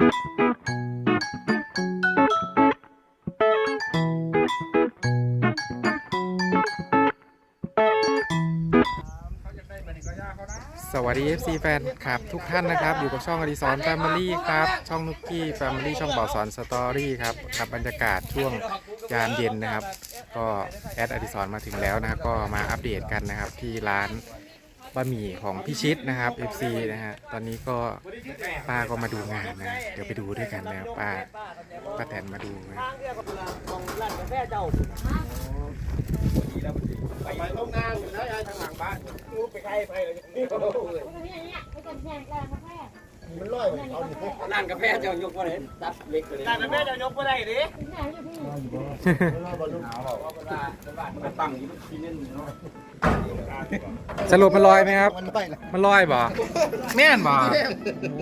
สวัสดี FC แฟนครับ ทุกท่านนะครับ อยู่กับช่องอดิสรแฟมิลี่ครับ ช่องนุกกี้แฟมิลี่ช่องเบาสอนสตอรี่ครับกับบรรยากาศช่วงยามเย็นนะครับ ก็แอดอดิสรมาถึงแล้วนะครับก็มาอัปเดตกันนะครับ ที่ร้าน บะหมี่ของพี่ชิดนะครับ FC นะฮะตอนนี้ก็ป้าก็มาดูงานนะเดี๋ยวไปดูด้วยกันนะป้าป้าแตนมาดูนะของร้านกาแฟเจ้าไปห้องน้ำอยู่นะยายทางหลังบ้านลูกไปใกล้ไปเลยนี่ มันลอยไปเอาดิร้านกาแฟเจ้ายกมาเลยตับเล็กเลยร้านกาแฟเจ้ายกมาได้ดิมันตั้งอยู่ที่นี่เนาะสรุปมันลอยไหมครับ มันไปละมันลอยบ่แม่นบ่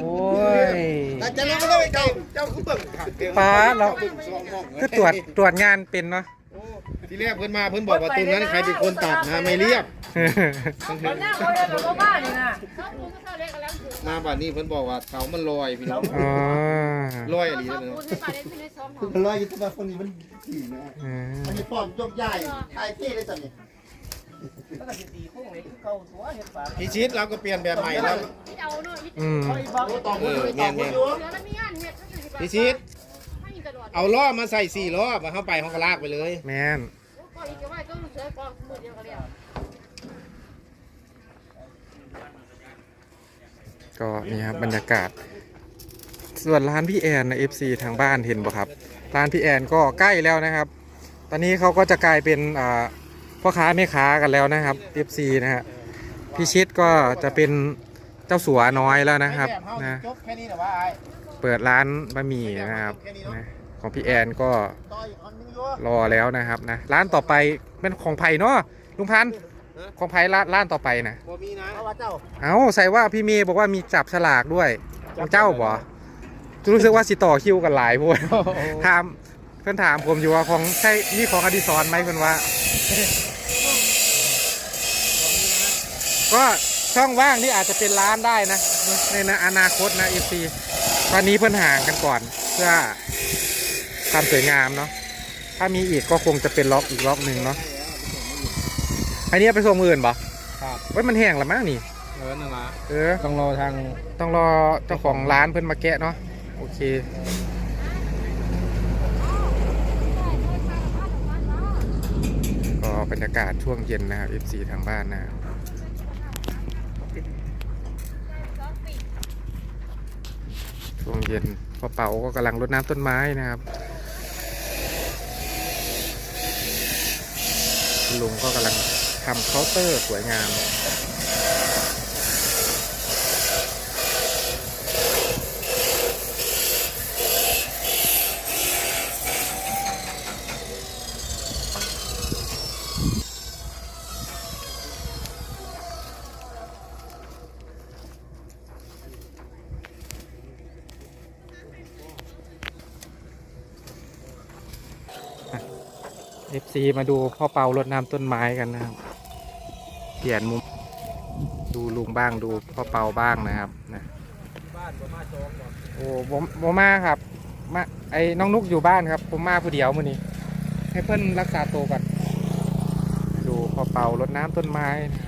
โอ้ยแต่จะรู้ไม่ได้เจ้าเจ้าคือเบิ่งขับเก่งป้าเราสองมองคือตรวจตรวจงานเป็นเนาะทีแรกเพิ่นมาเพิ่นบอกว่าตรงนั้นใครเป็นคนตัดนะไม่เรียบ ตอนนี้เขาเดินมาบ้านนี่นะมาบ้านนี้เพิ่นบอกว่าเสามันลอยพี่น้องอ๋อลอยอะไรเลยลอยอยู่ที่บ้านคนนี้มันขี่นะมันจะป้อมจกใหญ่ทายเท่เลยสันนี่ยพี่ชิดเราก็เปลี่ยนแบบใหม่แล้วอืมเขาอีบักต่อมือต่อมือพี่ชิดเอาล้อมาใส่สี่ล้อมาเข้าไปห้องกระลากไปเลย แม่น ก็นี่ครับบรรยากาศ ส่วนร้านพี่แอนใน FC ทางบ้านเห็นบ่ครับ ร้านพี่แอนก็ใกล้แล้วนะครับ ตอนนี้เขาก็จะกลายเป็นพ่อค้าแม่ค้ากันแล้วนะครับ FC นะฮะพี่ชิดก็จะเป็นเจ้าสัวน้อยแล้วนะครับนะเปิดร้านบะหมี่นะครับนะของพี่แอนก็รอแล้วนะครับนะร้านต่อไปเป็นของไผ่เนาะลุงพันธ์ ของไผ่ร้านร้านต่อไปนะบ่มีนะเขาว่าเจ้าเอาใส่ว่าพี่เมย์บอกว่ามีจับฉลากด้วยของเจ้าบ่รู้สึกว่าสิต่อคิวกันหลายพวกถามเพื่อนถามผมอยู่ว่าของใช่นี่ของอดิศรไหมเพื่อนว่า ก็ช่องว่างนี่อาจจะเป็นร้านได้นะในอนาคตนะเอซีตอนนี้เพื่อนห่างกันก่อนเพื่อความสวยงามเนาะถ้ามีอีกก็คงจะเป็นล็อกอีกล็อกหนึ่งเนาะ อันนี้เอาไปส่งมืออื่นบ่ครับเว้ยมันแห้งแล้วมั้งนี่ เออนั่นละเออ ต้องรอทางต้องรอเจ้าของร้านเพิ่นมาแกะเนาะ โอเค ก็บรรยากาศช่วงเย็นนะครับ FC ทางบ้านนะครับช่วงเย็นพ่อเป๋าก็กำลังรดน้ำต้นไม้นะครับคุณลุงก็กำลัง ทำเคาน์เตอร์สวยงาม FC มาดูพ่อเปารดน้ำต้นไม้กันนะครับ เปลี่ยนมุม ดูลุงบ้างดูพ่อเปาบ้างนะครับนะโอ้ผมผมมาครับมาไอ้น้องนุกอยู่บ้านครับ ผมมาผู้เดียวมื้อนี้ให้เพื่อนรักษาตัวก่อนดูพ่อเปารดน้ำต้นไม้นะครับ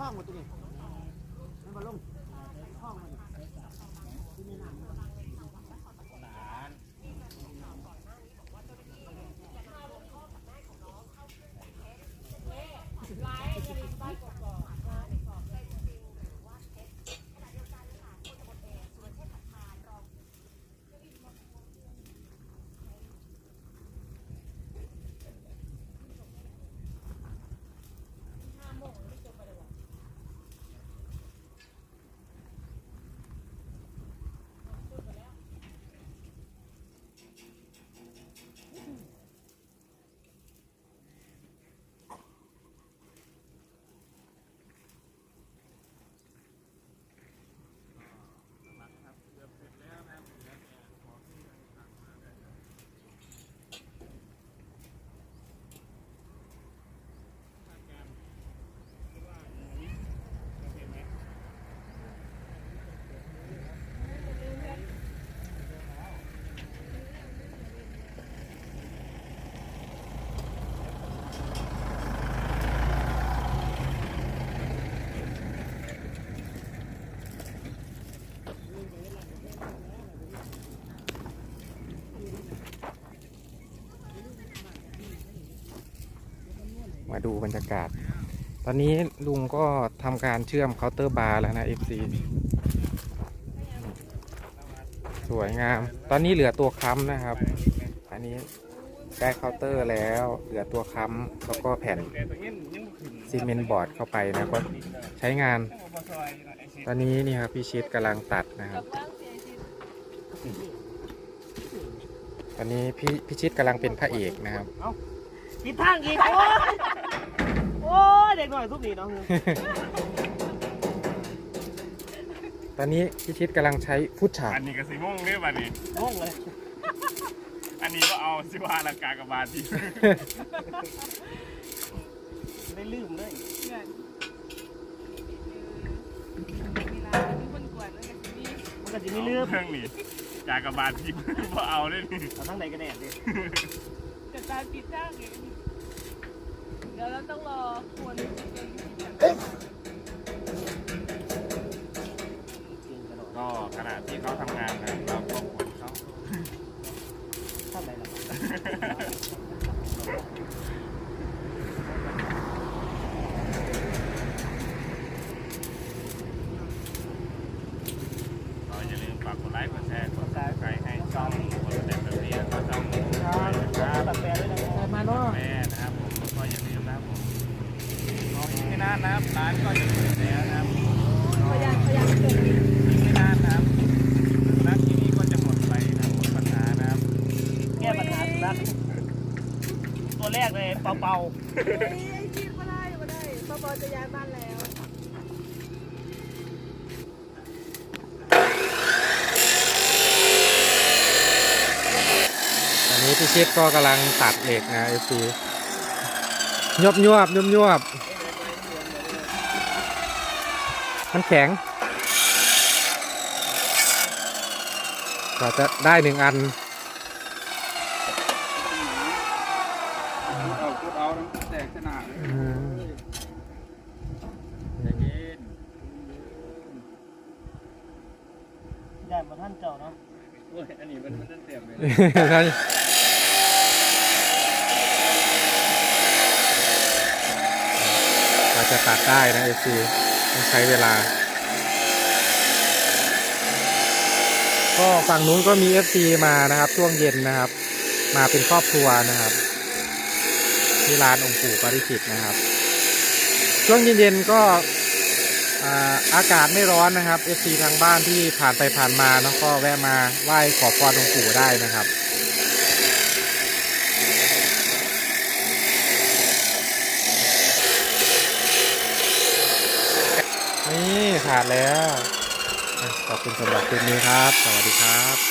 ข้างหมดตรงนี้ มาดูบรรยากาศ ตอนนี้ลุงก็ทำการเชื่อมเคาน์เตอร์บาร์แล้วนะ FC สวยงาม ตอนนี้เหลือตัวค้ำนะครับ อันนี้ได้เคาน์เตอร์แล้ว เหลือตัวค้ำแล้วก็แผ่นซีเมนต์บอร์ดเข้าไปนะก็ใช้งาน ตอนนี้นี่ครับพี่ชิดกำลังตัดนะครับ ตอนนี้พี่พี่ชิดกำลังเป็นพระเอกนะครับ ผิดทางอีกโอ้ยโอ้ยเด็กหน่อยทุกนีเนาะตอนนี้พี่ชิดกำลังใช้ฟุตฉากอันนี้ก็สีม่วงเรียบอันนี้ งงเลยอันนี้ก็เอาสิว่าละกากบาทที่ได้ลืมเลยมันก็จะมีลืมเรื่องนี้กากบาทที่พอเอาได้นี่เอาทั้งไหนกันแน่ดิจัด การปิดจ้างเองเดี๋ยวเราต้องรอควรก็ขณะที่เขาทำงานนะเราก็ควรเขา ทำไหนล่ะ ก็อย่าลืมฝากกดไลค์กดแชร์กดซับสไครต์ให้ช่องคนเด็กเรียนก็ช่องครับ ตัดแปลด้วยนะมาเนาะ แม่นะครับผมแล้วก็อย่าลืมนะครับผมรออีกไม่นานนะครับร้านก็จะเปิดแล้วนะครับพยายามพยายามเกิดอีกไม่นานนะครับร้านที่นี่ก็จะหมดไปนะหมดปัญหานะครับแก้ปัญหาสุนัขตัวแรกเลยเป่าเฮ้ยไอ้คิดมาได้มาได้ปอปอจะย้ายบ้านแล้วตอนนี้พี่ชิดก็กำลังตัดเหล็กนะเอฟซียวบยวบยวบยวบ มันแข็งกว่าจะได้หนึ่งอันเอาพูดเอาแตกขนาดอืมๆได้มาท่านเจ้าเนาะโอ้ยอันนี้มันมันเต็มเลยใช่เราจะตัดได้นะเอฟซี ต้องใช้เวลา ก็ฝั่งนู้นก็มี FC มานะครับ ช่วงเย็นนะครับ มาเป็นครอบครัวนะครับ ที่ร้านองค์ปู่ปาริจิตนะครับ ช่วงเย็นๆก็อาอากาศไม่ร้อนนะครับ FC ทางบ้านที่ผ่านไปผ่านมาเนาะก็แวะมาไหว้ขอพรองค์ปู่ได้นะครับ นี่ขาดแล้วขอบคุณสำหรับคลิปนี้ครับ สวัสดีครับ